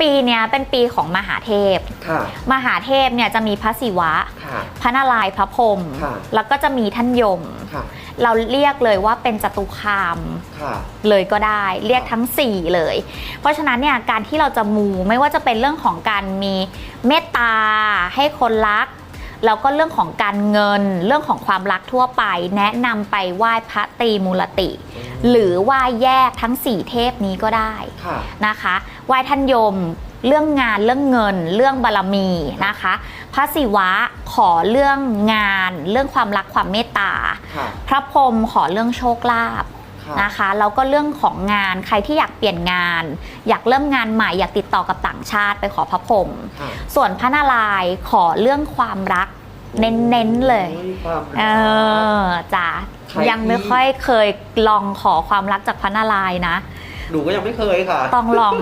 ปีเนี้ยเป็นปีของมหาเทพ ค่ะ มหาเทพเนี่ยจะมีพระศิวะ ค่ะ พระนารายณ์พระพรหมค่ะ แล้วก็จะมีท่านยม ค่ะ เราเรียกเลยว่าเป็นจตุคาม ค่ะ เลยก็ได้เรียกทั้ง 4 เลย เพราะฉะนั้นเนี่ยการที่เราจะมูไม่ว่าจะเป็นเรื่องของการมีเมตตาให้คนรัก แล้วก็เรื่องของการเงิน เรื่องของความรักทั่วไป แนะนำไปไหว้พระตรีมูลติ หรือไหว้แยกทั้ง 4 เทพนี้ก็ได้ค่ะนะคะไหว้ท่านยมเรื่องงานเรื่องเงิน เรื่องบารมีนะคะ พระศิวะขอเรื่องงาน เรื่องความรักความเมตตาค่ะพระพรหมขอเรื่องโชคลาภค่ะนะคะแล้วก็เรื่องของงานใครที่อยากเปลี่ยนงาน อยากเริ่มงานใหม่อยากติดต่อกับต่างชาติไปขอพระพรหมค่ะส่วนพระนารายณ์ขอเรื่องความรักเน้นๆเลยโอ้ความเอรักอจ้ะ ใครยังไม่ที่ค่อยเคยลองขอความรักจากพระนารายณ์นะ หนูก็ยังไม่เคยค่ะ ต้องลอง